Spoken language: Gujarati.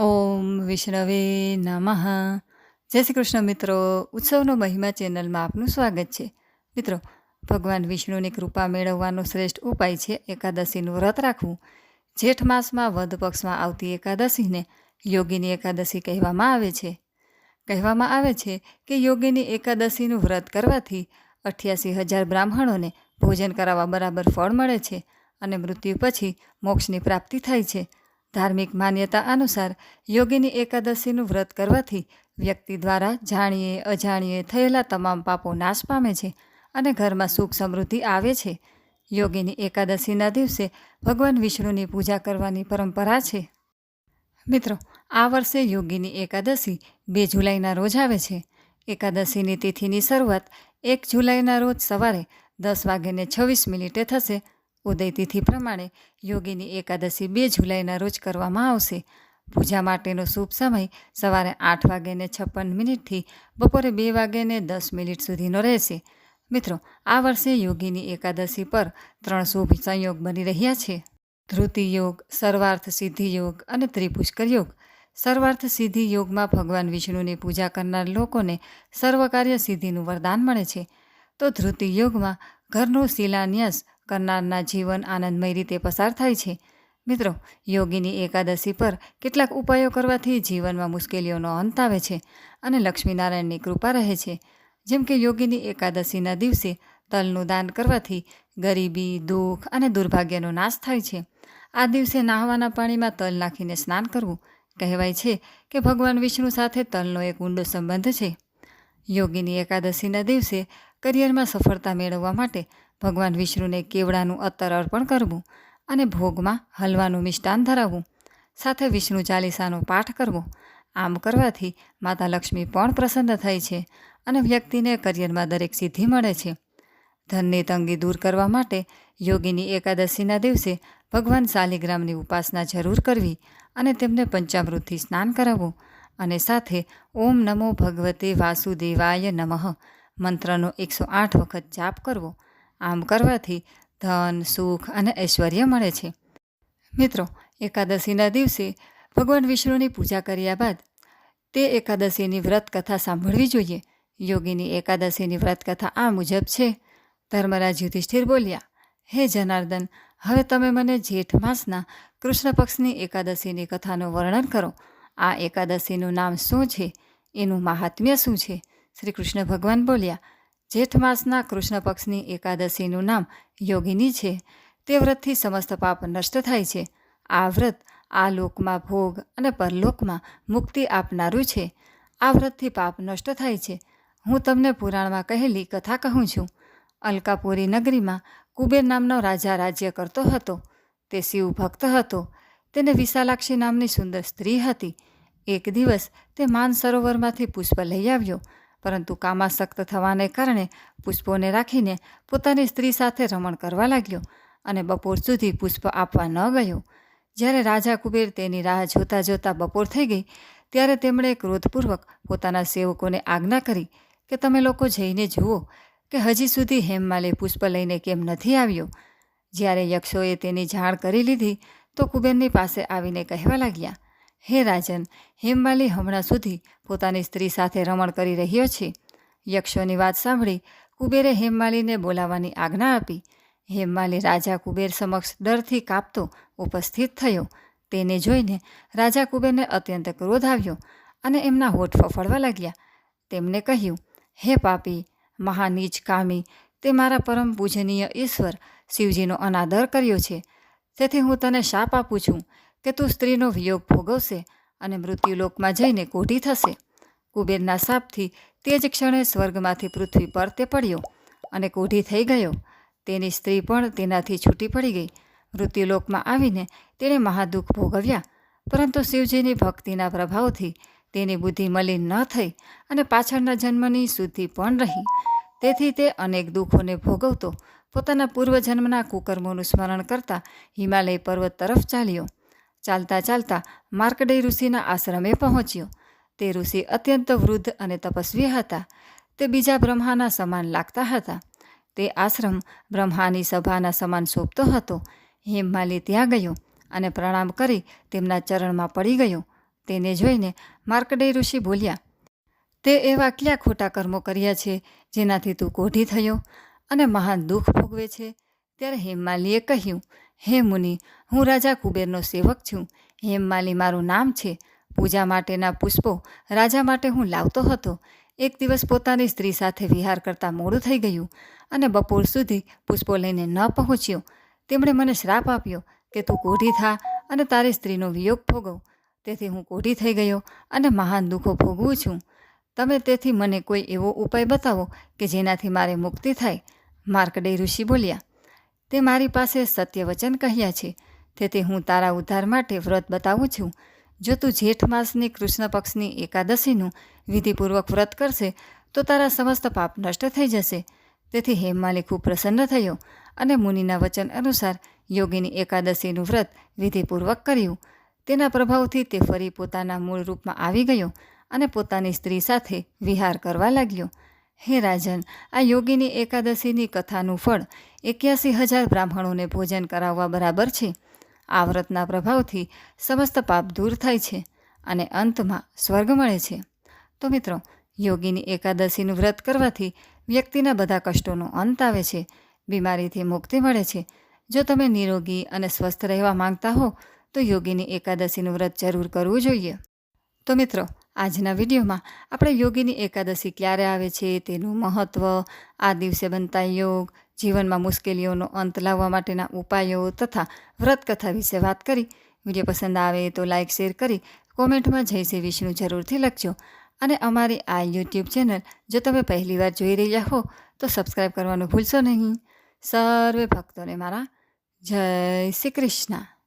ઓમ વિષ્ણવે નમઃ જય શ્રી કૃષ્ણ મિત્રો ઉત્સવનો મહિમા ચેનલમાં આપનું સ્વાગત છે। મિત્રો, ભગવાન વિષ્ણુની કૃપા મેળવવાનો શ્રેષ્ઠ ઉપાય છે એકાદશીનું વ્રત રાખવું। જેઠ માસમાં વધ પક્ષમાં આવતી એકાદશીને યોગીની એકાદશી કહેવામાં આવે છે। કહેવામાં આવે છે કે યોગીની એકાદશીનું વ્રત કરવાથી અઠ્યાસી હજાર બ્રાહ્મણોને ભોજન કરાવવા બરાબર ફળ મળે છે અને મૃત્યુ પછી મોક્ષની પ્રાપ્તિ થાય છે। ધાર્મિક માન્યતા અનુસાર યોગીની એકાદશીનું વ્રત કરવાથી વ્યક્તિ દ્વારા જાણીએ અજાણીએ થયેલા તમામ પાપો નાશ પામે છે અને ઘરમાં સુખ સમૃદ્ધિ આવે છે. યોગીની એકાદશીના દિવસે ભગવાન વિષ્ણુની પૂજા કરવાની પરંપરા છે. મિત્રો, આ વર્ષે યોગીની એકાદશી બે જુલાઈના રોજ આવે છે. એકાદશીની તિથિની શરૂઆત એક જુલાઈના રોજ સવારે દસ વાગ્યાને છવ્વીસ મિનિટે થશે ઉદય તિથિ પ્રમાણે યોગીની એકાદશી બે જુલાઈના રોજ કરવામાં આવશે. પૂજા માટેનો શુભ સમય સવારે આઠ વાગ્યાને છપ્પન મિનિટથી બપોરે બે વાગ્યાને દસ મિનિટ સુધીનો રહેશે. મિત્રો, આ વર્ષે યોગીની એકાદશી પર ત્રણ શુભ સંયોગ બની રહ્યા છે. ધૃતિ યોગ, સર્વાર્થ સિદ્ધિ યોગ અને ત્રિપુષ્કર યોગ. સર્વાર્થ સિદ્ધિ યોગમાં ભગવાન વિષ્ણુની પૂજા કરનાર લોકોને સર્વકાર્ય સિદ્ધિનું વરદાન મળે છે. તો ધૃતિ યોગમાં ઘરનો શિલાન્યાસ કરનારના જીવન આનંદમય રીતે પસાર થાય છે. મિત્રો, યોગીની એકાદશી પર કેટલાક ઉપાયો કરવાથી જીવનમાં મુશ્કેલીઓનો અંત આવે છે અને લક્ષ્મીનારાયણની કૃપા રહે છે. જેમ કે યોગીની એકાદશીના દિવસે તલનું દાન કરવાથી ગરીબી, દુઃખ અને દુર્ભાગ્યનો નાશ થાય છે. આ દિવસે નાહવાના પાણીમાં તલ નાખીને સ્નાન કરવું કહેવાય છે કે ભગવાન વિષ્ણુ સાથે તલનો એક ઊંડો સંબંધ છે. યોગીની એકાદશીના દિવસે કરિયરમાં સફળતા મેળવવા માટે ભગવાન વિષ્ણુને કેવડાનું અત્તર અર્પણ કરવું અને ભોગમાં હલવાનું મિષ્ટાન ધરાવવું. સાથે વિષ્ણુ ચાલીસાનો પાઠ કરવો. આમ કરવાથી માતા લક્ષ્મી પણ પ્રસન્ન થાય છે અને વ્યક્તિને કરિયરમાં દરેક સિદ્ધિ મળે છે. ધનની તંગી દૂર કરવા માટે યોગીની એકાદશીના દિવસે ભગવાન શાલિગ્રામની ઉપાસના જરૂર કરવી અને તેમને પંચામૃતથી સ્નાન કરાવવું અને સાથે ઓમ નમો ભગવતે વાસુદેવાય નમઃ મંત્રનો એકસો આઠ વખત જાપ કરવો, આમ કરવાથી ધન, સુખ અને ઐશ્વર્ય મળે છે. મિત્રો, એકાદશીના દિવસે ભગવાન વિષ્ણુની પૂજા કર્યા બાદ તે એકાદશીની વ્રત કથા સાંભળવી જોઈએ. યોગીની એકાદશીની વ્રત કથા આ મુજબ છે. ધર્મરાજ યુધિષ્ઠિર બોલ્યા, હે જનાર્દન, હવે તમે મને જેઠ માસના કૃષ્ણ પક્ષની એકાદશીની કથાનું વર્ણન કરો. આ એકાદશીનું નામ શું છે? એનું મહાત્મ્ય શું છે? શ્રી કૃષ્ણ ભગવાન બોલ્યા, જેઠ માસના કૃષ્ણ પક્ષની એકાદશીનું નામ યોગિની છે. તે વ્રતથી સમસ્ત પાપ નષ્ટ થાય છે. આ વ્રત આ લોકમાં ભોગ અને પરલોકમાં મુક્તિ આપનારું છે. આ વ્રતથી પાપ નષ્ટ થાય છે. હું તમને પુરાણમાં કહેલી કથા કહું છું. અલકાપુરી નગરીમાં કુબેર નામનો રાજા રાજ્ય કરતો હતો. તે શિવ ભક્ત હતો. તેને વિશાલાક્ષી નામની સુંદર સ્ત્રી હતી. એક દિવસ તે માન સરોવરમાંથી પુષ્પ લઈ આવ્યો. પરંતુ કામાસક્ત થવાને કારણે પુષ્પોને રાખીને પોતાની સ્ત્રી સાથે રમણ કરવા લાગ્યો અને બપોર સુધી પુષ્પ આપવા ન ગયો. જ્યારે રાજા કુબેર તેની રાહ જોતા જોતા બપોર થઈ ગઈ, ત્યારે તેમણે ક્રોધપૂર્વક પોતાના સેવકોને આજ્ઞા કરી કે તમે લોકો જઈને જુઓ કે હજી સુધી હેમમાલે પુષ્પ લઈને કેમ નથી આવ્યો. જ્યારે યક્ષોએ તેની જાણ કરી લીધી, તો કુબેરની પાસે આવીને કહેવા લાગ્યા હે રાજન હેમમાલી હમણાં સુધી પોતાની સ્ત્રી સાથે રમણ કરી રહ્યો છે. યક્ષોની વાત સાંભળી કુબેરે હેમવાલીને બોલાવવાની આજ્ઞા આપી. હેમવાલી રાજા કુબેર સમક્ષ ડરથી કાપતો ઉપસ્થિત થયો. તેને જોઈને રાજા કુબેરને અત્યંત ક્રોધ આવ્યો અને એમના હોઠ ફફડવા લાગ્યા. તેમને કહ્યું, હે પાપી મહાનીચ કામી, તે મારા પરમ પૂજનીય ઈશ્વર શિવજીનો અનાદર કર્યો છે. તેથી હું તને શાપ આપું છું. કે તું સ્ત્રીનો વિયોગ ભોગવશે અને મૃત્યુલોકમાં જઈને કોઢી થશે. કુબેરના શાપથી તે જ ક્ષણે સ્વર્ગમાંથી પૃથ્વી પર તે પડ્યો અને કોઢી થઈ ગયો. તેની સ્ત્રી પણ તેનાથી છૂટી પડી ગઈ. મૃત્યુલોકમાં આવીને તેણે મહાદુઃખ ભોગવ્યા, પરંતુ શિવજીની ભક્તિના પ્રભાવથી તેની બુદ્ધિ મલિન ન થઈ અને પાછળના જન્મની શુદ્ધિ પણ રહી. તેથી તે અનેક દુઃખોને ભોગવતો પોતાના પૂર્વજન્મના કુકર્મોનું સ્મરણ કરતા હિમાલય પર્વત તરફ ચાલ્યો. ચાલતા ચાલતા માર્કડેય ઋષિના આશ્રમે પહોંચ્યો. તે ઋષિ અત્યંત વૃદ્ધ અને તપસ્વી હતા. તે બીજા બ્રહ્માના સમાન લાગતા હતા. તે આશ્રમ બ્રહ્માની સભાના સમાન શોભતો હતો. હેમમાલી ત્યાં ગયો અને પ્રણામ કરી તેમના ચરણમાં પડી ગયો. તેને જોઈને માર્કડેય ઋષિ બોલ્યા, તે એવા કયા ખોટા કર્મો કર્યા છે જેનાથી તું કોઢી થયો અને મહાન દુઃખ ભોગવે છે? ત્યારે હેમમાલીએ કહ્યું હે મુનિ, હું રાજા કુબેરનો સેવક છું. હેમમાલી મારું નામ છે પૂજા માટેના પુષ્પો. રાજા માટે હું લાવતો હતો. એક દિવસ પોતાની સ્ત્રી સાથે વિહાર કરતાં મોડું થઈ ગયું અને બપોર સુધી પુષ્પો લઈને ન પહોંચ્યો. તેમણે મને શ્રાપ આપ્યો કે તું કોઢી થા અને તારી સ્ત્રીનો વિયોગ ભોગવ. તેથી હું કોઢી થઈ ગયો અને મહાન દુઃખો ભોગવું છું. તમે તેથી મને કોઈ એવો ઉપાય બતાવો કે જેનાથી મારે મુક્તિ થાય? માર્કડે ઋષિ બોલ્યા તે મારી પાસે સત્ય વચન કહ્યા છે. તેથી હું તારા ઉદ્ધાર માટે વ્રત બતાવું છું. જો તું જેઠ માસની કૃષ્ણ પક્ષની એકાદશીનું વિધિપૂર્વક વ્રત કરશે, તો તારા સમસ્ત પાપ નષ્ટ થઈ જશે. તેથી હેમમાલી ખૂબ પ્રસન્ન થયો અને મુનિના વચન અનુસાર યોગીની એકાદશીનું વ્રત વિધિપૂર્વક કર્યું. તેના પ્રભાવથી તે ફરી પોતાના મૂળ રૂપમાં આવી ગયો અને પોતાની સ્ત્રી સાથે વિહાર કરવા લાગ્યો. હે રાજન, આ યોગીની એકાદશીની કથાનું ફળ એક્યાસી હજાર બ્રાહ્મણોને ભોજન કરાવવા બરાબર છે. આ વ્રતના પ્રભાવથી સમસ્ત પાપ દૂર થાય છે અને અંતમાં સ્વર્ગ મળે છે. તો મિત્રો, યોગીની એકાદશીનું વ્રત કરવાથી વ્યક્તિના બધા કષ્ટોનો અંત આવે છે, બીમારીથી મુક્તિ મળે છે. જો તમે નિરોગી અને સ્વસ્થ રહેવા માંગતા હો, તો યોગીની એકાદશીનું વ્રત જરૂર કરવું જોઈએ. તો મિત્રો આજના વિડીયોમાં આપણે યોગીની એકાદશી ક્યારે આવે છે, તેનું મહત્ત્વ આ દિવસે બનતા યોગ, જીવનમાં મુશ્કેલીઓનો અંત લાવવા માટેના ઉપાયો તથા વ્રત કથા વિશે વાત કરી. વીડિયો પસંદ આવે તો લાઇક શેર કરી, કોમેન્ટમાં જય શ્રી વિષ્ણુ જરૂરથી લખજો. અને અમારી આ યુટ્યુબ ચેનલ જો તમે પહેલીવાર જોઈ રહ્યા હો, તો સબસ્ક્રાઈબ કરવાનું ભૂલશો નહીં. સર્વે ભક્તોને મારા જય શ્રી કૃષ્ણ.